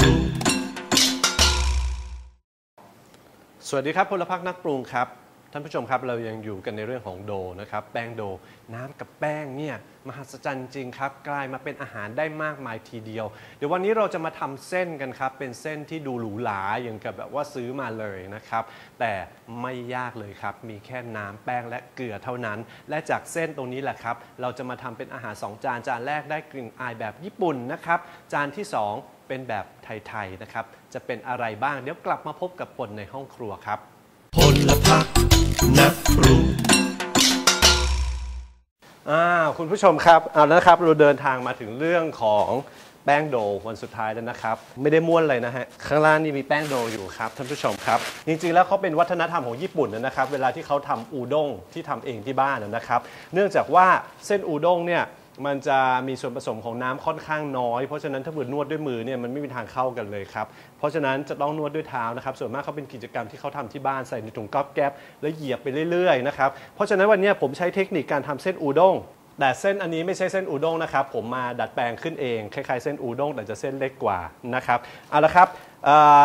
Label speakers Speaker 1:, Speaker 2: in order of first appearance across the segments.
Speaker 1: รุง สวัสดีครับพลพักนักปรุงครับ ท่านผู้ชมครับเรายังอยู่กันในเรื่องของโดนะครับ แป้งโดน้ำกับแป้งเนี่ยมหัศจรรย์จริงครับ กลายมาเป็นอาหารได้มากมายทีเดียว เดี๋ยววันนี้เราจะมาทำเส้นกันครับ เป็นเส้นที่ดูหรูหราอย่างกับแบบว่าซื้อมาเลยนะครับ แต่ไม่ยากเลยครับ มีแค่น้ำแป้งและเกลือเท่านั้น และจากเส้นตรงนี้แหละครับ เราจะมาทำเป็นอาหาร 2 จานจานแรกได้กลิ่นอายแบบญี่ปุ่นนะครับ จานที่ 2 เป็นแบบไทยๆนะครับ จะเป็นอะไรบ้าง เดี๋ยวกลับมาพบกับปนในห้องครัวครับ
Speaker 2: พลพักนักปรุง
Speaker 1: อ่าคุณผู้ชมครับเอาแล้วนะครับเราเดินทางมาถึงเรื่องของแป้งโดวันสุดท้ายแล้วนะครับ ไม่ได้ม้วนเลยนะฮะข้างล่างนี่มีแป้งโดอยู่ครับท่านผู้ชมครับ จริงๆแล้วเขาเป็นวัฒนธรรมของญี่ปุ่นนะครับ เวลาที่เขาทำอูด้งที่ทำเองที่บ้านนะครับ เนื่องจากว่าเส้นอูด้งเนี่ย มันจะมีส่วนผสมของน้ำค่อนข้างน้อย เพราะฉะนั้นถ้าเกิดนวดด้วยมือเนี่ยมันไม่มีทางเข้ากันเลยครับ เพราะฉะนั้นจะต้องนวดด้วยเท้านะครับ ส่วนมากเขาเป็นกิจกรรมที่เขาทำที่บ้านใส่ในถุงก๊อบแก๊บแล้วเหยียบไปเรื่อยๆนะครับ เพราะฉะนั้นวันนี้ผมใช้เทคนิคการทำเส้นอูด้งแต่เส้นอันนี้ไม่ใช่เส้นอูด้งนะครับ ผมมาดัดแปลงขึ้นเองคล้ายๆเส้นอูด้งแต่จะเส้นเล็กกว่านะครับเอาละครับ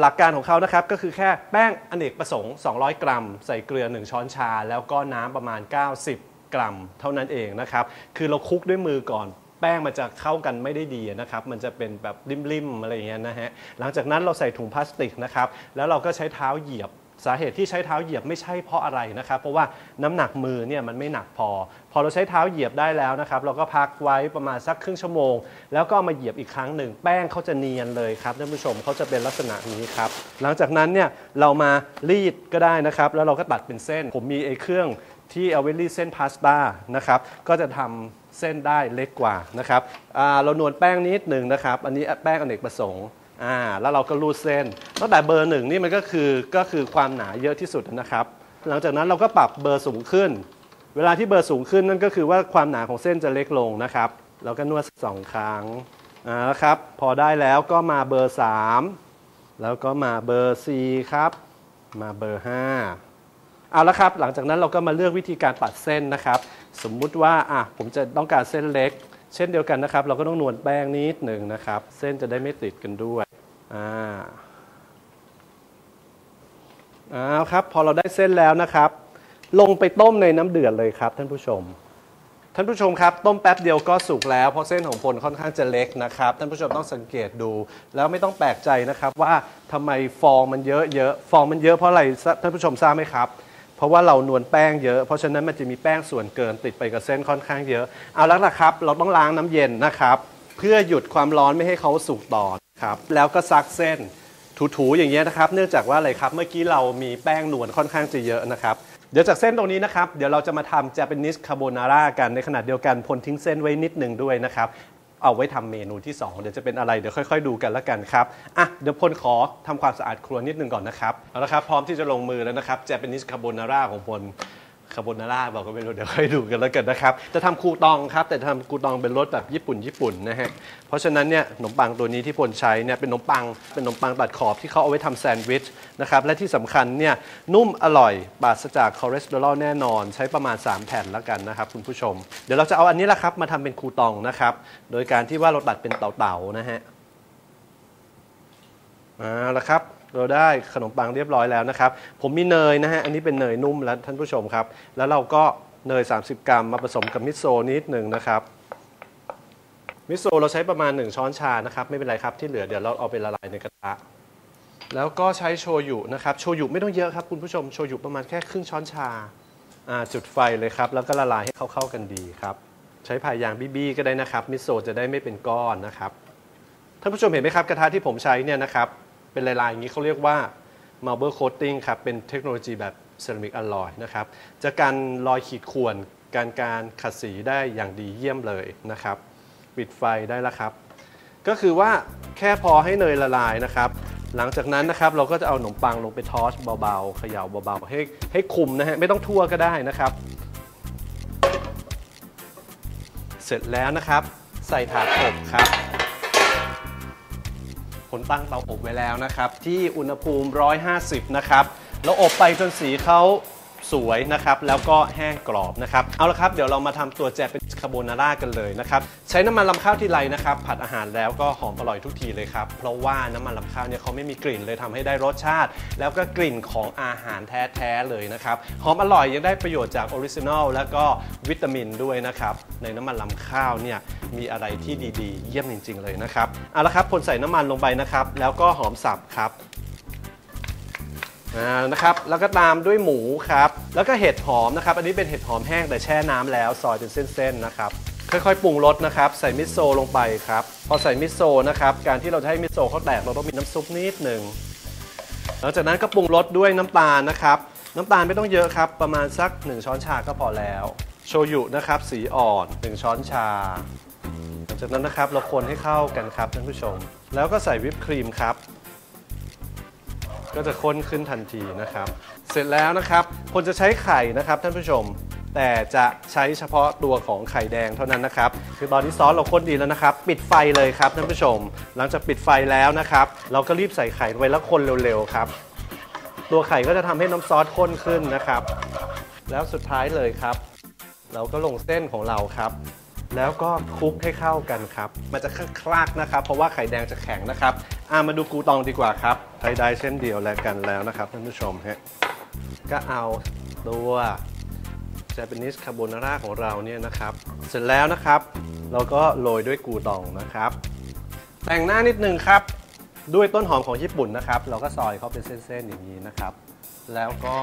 Speaker 1: หลักการของเขานะครับก็คือแค่แป้งอเนกประสงค์ 200 กรัม ใส่เกลือ 1 ช้อนชา แล้วก็น้ำประมาณ 90 กรัมเท่านั้นเองนะครับ คือเราคลุกด้วยมือก่อน แป้งมันจะเข้ากันไม่ได้ดีนะครับ มันจะเป็นแบบริมๆอะไรอย่างเงี้ยนะฮะ หลังจากนั้นเราใส่ถุงพลาสติกนะครับ แล้วเราก็ใช้เท้าเหยียบสาเหตุที่ใช้เท้าเหยียบไม่ใช่เพราะอะไรนะครับ เพราะว่าน้ำหนักมือเนี่ยมันไม่หนักพอ พอเราใช้เท้าเหยียบได้แล้วนะครับ เราก็พักไว้ประมาณสักครึ่งชั่วโมง แล้วก็มาเหยียบอีกครั้งหนึ่ง แป้งเขาจะเนียนเลยครับท่านผู้ชมเขาจะเป็นลักษณะนี้ครับ หลังจากนั้นเนี่ยเรามารีดก็ได้นะครับ แล้วเราก็ตัดเป็นเส้น ผมมีไอ้เครื่อง ที่เอาไว้รีดเส้นพาสต้านะครับก็จะทำเส้นได้เล็กกว่านะครับเรานวลแป้งนิดหนึ่งนะครับ อันนี้แป้งอเนกประสงค์อ่าแล้วเราก็รูดเส้นตั้งแต่เบอร์หนึ่งนี่มันก็คือก็คือความหนาเยอะที่สุดนะครับ หลังจากนั้นเราก็ปรับเบอร์สูงขึ้น เวลาที่เบอร์สูงขึ้นนั่นก็คือว่าความหนาของเส้นจะเล็กลงนะครับเราก็นวดสองครั้งอ่าครับพอได้แล้วก็มาเบอร์ 3 แล้วก็มาเบอร์ 4 ครับ มาเบอร์ 5 เอาละครับ หลังจากนั้นเราก็มาเลือกวิธีการปัดเส้นนะครับ สมมุติว่าอะผมจะต้องการเส้นเล็ก เช่นเดียวกันนะครับ เราก็ต้องนวลแป้งนิดหนึ่งนะครับ เส้นจะได้ไม่ติดกันด้วยอ่าเอาครับพอเราได้เส้นแล้วนะครับ ลงไปต้มในน้ำเดือดเลยครับ ท่านผู้ชม ท่านผู้ชมครับ ต้มแป๊บเดียวก็สุกแล้วเพราะเส้นของพลค่อนข้างจะเล็กนะครับ ท่านผู้ชมต้องสังเกตดู แล้วไม่ต้องแปลกใจนะครับ ว่าทำไมฟองมันเยอะเยอะฟองมันเยอะเพราะอะไรท่านผู้ชมทราบไหมครับ ราะว่าเรานวลแป้งเยอะ เพราะฉะนั้นมันจะมีแป้งส่วนเกินติดไปกับเส้นค่อนข้างเยอะ เอาแล้วนะครับ เราต้องล้างน้ำเย็นนะครับ เพื่อหยุดความร้อนไม่ให้เขาสุกต่อครับแล้วก็ซักเส้นถูๆอย่างเงี้ยนะครับ เนื่องจากว่าอะไรครับเมื่อกี้เรามีแป้งนวลค่อนข้างจะเยอะนะครับเดี๋ยวจากเส้นตรงนี้นะครับ เดี๋ยวเราจะมาทำ Japanese Carbonara กันในขณะเดียวกันพลทิ้งเส้นไว้นิดหนึ่งด้วยนะครับ เอาไว้ทำเมนูที่ 2 เดี๋ยวจะเป็นอะไรเดี๋ยวค่อย ๆ ดูกันแล้วกันครับอะเดี๋ยวพลขอทำความสะอาดครัวนิดนึงก่อนนะครับเอาละครับพร้อมที่จะลงมือแล้วนะครับ Japanese Carbonara ของพล คาโบนาร่าบอกก็ไม่รู้เดี๋ยวค่อยดูกันแล้วกันนะครับ จะทำคูตองครับ แต่จะทำคูตองเป็นรสแบบญี่ปุ่นญี่ปุ่นนะฮะ เพราะฉะนั้นเนี่ยขนมปังตัวนี้ที่พลใช้เนี่ยเป็นขนมปังเป็นขนมปังตัดขอบที่เขาเอาไว้ทำแซนด์วิชนะครับ และที่สำคัญเนี่ยนุ่มอร่อยปราศจากคอเลสเตอรอลแน่นอน ใช้ประมาณ 3 แผ่นแล้วกันนะครับคุณผู้ชม เดี๋ยวเราจะเอาอันนี้แหละครับมาทำเป็นคูตองนะครับ โดยการที่ว่าเราตัดเป็นเต๋าๆนะฮะเอาละครับ เราได้ขนมปังเรียบร้อยแล้วนะครับ ผมมีเนยนะฮะ อันนี้เป็นเนยนุ่มแล้วท่านผู้ชมครับ แล้วเราก็เนย 30 กรัมมาผสมกับมิโซะนิดหนึ่งนะครับ มิโซะเราใช้ประมาณ 1 ช้อนชานะครับ ไม่เป็นไรครับที่เหลือเดี๋ยวเราเอาไปละลายในกระทะ แล้วก็ใช้โชยุนะครับ โชยุไม่ต้องเยอะครับคุณผู้ชม โชยุประมาณแค่ครึ่งช้อนชา จุดไฟเลยครับ แล้วก็ละลายให้เข้าเข้ากันดีครับ ใช้พายางบี้ๆก็ได้นะครับ มิโซะจะได้ไม่เป็นก้อนนะครับ ท่านผู้ชมเห็นไหมครับกระทะที่ผมใช้เนี่ยนะครับ เป็นลายๆ อย่างนี้เขาเรียกว่า marble coating ครับ เป็นเทคโนโลยีแบบเซรามิกอลลอยนะครับ จะกันรอยขีดข่วน การการขัดสีได้อย่างดีเยี่ยมเลยนะครับ ปิดไฟได้แล้วครับ ก็คือว่าแค่พอให้เนยละลายนะครับ หลังจากนั้นนะครับเราก็จะเอาขนมปังลงไปทอสเบาๆเขย่าเบาๆให้ให้คุมนะฮะไม่ต้องทั่วก็ได้นะครับ เสร็จแล้วนะครับ ใส่ถาดอบครับ ตั้งเตาอบไว้แล้วนะครับ ที่อุณหภูมิ 150 นะครับแล้วอบไปจนสีเขาสวยนะครับ แล้วก็แห้งกรอบนะครับ เอาละครับ เดี๋ยวเรามาทำตัวแจกเป็นาโบนาร่ากันเลยนะครับ ใช้น้ำมันลำข้าวที่ไรนะครับ ผัดอาหารแล้วก็หอมอร่อยทุกทีเลยครับ เพราะว่าน้ำมันลำข้าวเนี่ยเขาไม่มีกลิ่นเลยทำให้ได้รสชาติ แล้วก็กลิ่นของอาหารแท้ๆเลยนะครับ หอมอร่อยยังได้ประโยชน์จากออริจินอลแล้วก็วิตามินด้วยนะครับ ในน้ำมันลำข้าวเนี่ยมีอะไรที่ดีๆ เยี่ยมจริง ๆ เลยนะครับ เอาละครับคนใส่น้ำมันลงไปนะครับ แล้วก็หอมสับครับ อ่านะครับแล้วก็ตามด้วยหมูครับ แล้วก็เห็ดหอมนะครับ อันนี้เป็นเห็ดหอมแห้งแต่แช่น้ำแล้วซอยเป็นเส้นๆนะครับค่อยๆปรุงรสนะครับ ใส่มิโซะลงไปครับพอใส่มิโซะนะครับการที่เราจะให้มิโซะเขาแตกเราต้องมีน้ำซุปนิดหนึ่งหลังจากนั้นก็ปรุงรสด้วยน้ำตาลนะครับ น้ำตาลไม่ต้องเยอะครับ ประมาณสัก 1 ช้อนชาก็พอแล้ว โชยุนะครับ สีอ่อน 1 ช้อนชา หลังจากนั้นนะครับเราคนให้เข้ากันครับท่านผู้ชม แล้วก็ใส่วิปครีมครับ ก็จะข้นขึ้นทันทีนะครับ เสร็จแล้วนะครับคนจะใช้ไข่นะครับท่านผู้ชม แต่จะใช้เฉพาะตัวของไข่แดงเท่านั้นนะครับ คือตอนนี้ซอสเราข้นดีแล้วนะครับ ปิดไฟเลยครับท่านผู้ชม หลังจากปิดไฟแล้วนะครับ เราก็รีบใส่ไข่ลงไปแล้วคนเร็วๆครับ ตัวไข่ก็จะทำให้น้ำซอสข้นขึ้นนะครับ แล้วสุดท้ายเลยครับ เราก็ลงเส้นของเราครับ แล้วก็คลุกให้เข้ากันครับ มันจะคลากนะครับ เพราะว่าไข่แดงจะแข็งนะครับอ่ามาดูกูตองดีกว่าครับไทยได้เช่นเดียวแล้วกันแล้วนะครับท่านผู้ชมฮะก็เอาตัว Japanese Carbonara ของเราเนี่ยนะครับ เสร็จแล้วนะครับ เราก็โรยด้วยกูตองนะครับ แต่งหน้านิดนึงครับ ด้วยต้นหอมของญี่ปุ่นนะครับ เราก็ซอยเขาเป็นเส้นๆอย่างนี้นะครับ แล้วก็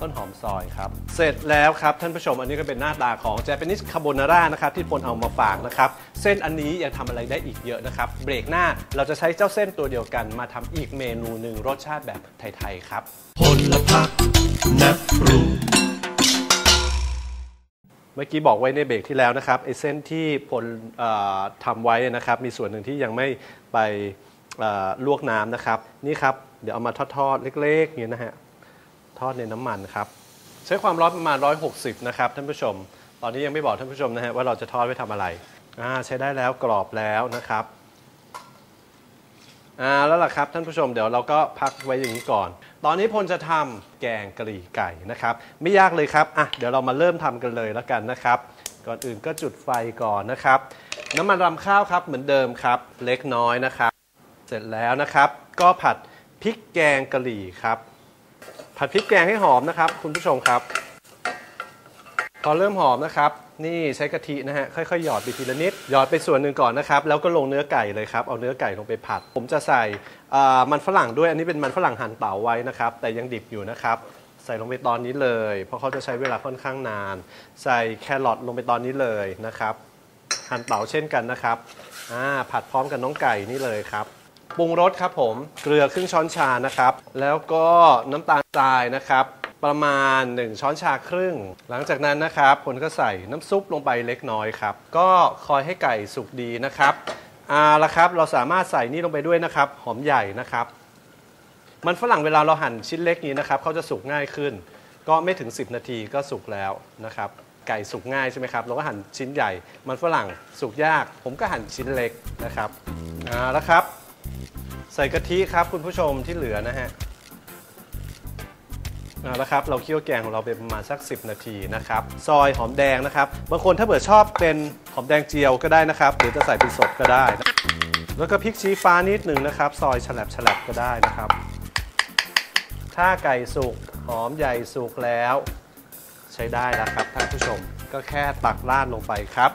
Speaker 1: ต้นหอมซอยครับ เสร็จแล้วครับท่านผู้ชมอันนี้ก็เป็นหน้าตาของ Japanese Carbonara นะครับที่พลเอามาฝากนะครับ เส้นอันนี้ยังทำอะไรได้อีกเยอะนะครับ เบรกหน้าเราจะใช้เจ้าเส้นตัวเดียวกัน มาทำอีกเมนูหนึ่งรสชาติแบบไทย ๆ ครับ
Speaker 2: พลพักนักปรุง
Speaker 1: เมื่อกี้บอกไว้ในเบรกที่แล้วนะครับไอ้เส้นที่พลเอ่อทำไว้นะครับ มีส่วนหนึ่งที่ยังไม่ไปเอ่อลวกน้ำนะครับ นี่ครับ เดี๋ยวเอามาทอดๆ เล็กๆอย่างนี้นะฮะ ทอดในน้ำมันครับ ใช้ความร้อนประมาณ 160 นะครับท่านผู้ชม ตอนนี้ยังไม่บอกท่านผู้ชมนะฮะว่าเราจะทอดไว้ทำอะไรอ่าใช้ได้แล้วกรอบแล้วนะครับอ่าแล้วล่ะครับท่านผู้ชมเดี๋ยวเราก็พักไว้อย่างนี้ก่อน ตอนนี้พลจะทำแกงกะหรี่ไก่นะครับ ไม่ยากเลยครับอะเดี๋ยวเรามาเริ่มทำกันเลยแล้วกันนะครับ ก่อนอื่นก็จุดไฟก่อนนะครับ น้ำมันรำข้าวครับเหมือนเดิมครับ เล็กน้อยนะครับ เสร็จแล้วนะครับ ก็ผัดพริกแกงกะหรี่ครับ ผัดพริกแกงให้หอมนะครับ คุณผู้ชมครับ พอเริ่มหอมนะครับ นี่ใช้กะทินะฮะค่อยๆหยอดไปทีละนิดหยอดไปส่วนหนึ่งก่อนนะครับแล้วก็ลงเนื้อไก่เลยครับเอาเนื้อไก่ลงไปผัด ผมจะใส่มันฝรั่งด้วยอันนี้เป็นมันฝรั่งหั่นเต๋าไว้นะครับ แต่ยังดิบอยู่นะครับใส่ลงไปตอนนี้เลย เพราะเขาจะใช้เวลาค่อนข้างนาน ใส่แครอทลงไปตอนนี้เลยนะครับหั่นเต๋าเช่นกันนะครับผัดพร้อมกับน้องไก่นี่เลยครับ ปรุงรสครับผม เกลือครึ่งช้อนชานะครับ แล้วก็น้ำตาลทรายนะครับ ประมาณ 1 ช้อนชาครึ่ง หลังจากนั้นนะครับผลก็ใส่น้ำซุปลงไปเล็กน้อยครับ ก็คอยให้ไก่สุกดีนะครับเอาละครับ เราสามารถใส่นี่ลงไปด้วยนะครับ หอมใหญ่นะครับ มันฝรั่งเวลาเราหั่นชิ้นเล็กนี้นะครับเขาจะสุกง่ายขึ้น ก็ไม่ถึง 10 นาทีก็สุกแล้วนะครับ ไก่สุกง่ายใช่ไหมครับ เราก็หั่นชิ้นใหญ่ มันฝรั่งสุกยาก ผมก็หั่นชิ้นเล็กนะครับเอาละครับ ใส่กะทิครับคุณผู้ชมที่เหลือนะฮะเอาละครับเราเคี่ยวแกงของเราไปประมาณสัก 10 นาทีนะครับซอยหอมแดงนะครับ บางคนถ้าเผื่อชอบเป็นหอมแดงเจียวก็ได้นะครับ หรือจะใส่เป็นสดก็ได้นะแล้วก็พริกชี้ฟ้านิดหนึ่งนะครับ ซอยฉลับฉลับก็ได้นะครับ ถ้าไก่สุกหอมใหญ่สุกแล้ว ใช้ได้แล้วครับท่านผู้ชมก็แค่ตักราดลงไปครับ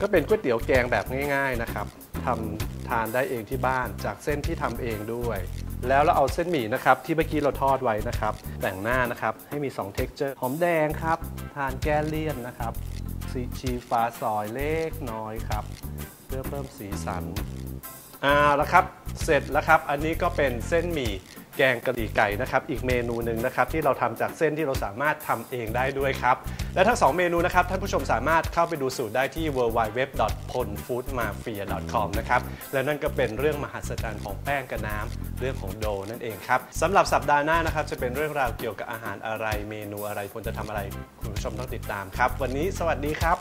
Speaker 1: ก็เป็นก๋วยเตี๋ยวแกงแบบง่าย ๆนะครับทำ ทานได้เองที่บ้านจากเส้นที่ทำเองด้วย แล้วเราเอาเส้นหมี่นะครับที่เมื่อกี้เราทอดไว้นะครับ แต่งหน้านะครับให้มี2 t e x t อร์หอมแดงครับ ทานแก้เลี่ยนนะครับซีชีฟ้าซอยเล็กน้อยครับ เพื่อเพิ่มสีสันอ่าแล้วครับ เสร็จแล้วครับ อันนี้ก็เป็นเส้นหมี่ แกงกะหรี่ไก่นะครับอีกเมนูหนึ่งนะครับที่เราทำจากเส้นที่เราสามารถทำเองได้ด้วยครับและทั้งสองเมนูนะครับท่านผู้ชมสามารถเข้าไปดูสูตรได้ที่ www.polfoodmafia.com นะครับและนั่นก็เป็นเรื่องมหัศจรรย์ของแป้งกับน้ำเรื่องของโดนั่นเองครับสำหรับสัปดาห์หน้านะครับจะเป็นเรื่องราวเกี่ยวกับอาหารอะไรเมนูอะไรควรจะทำอะไรคุณผู้ชมต้องติดตามครับ วันนี้สวัสดีครับ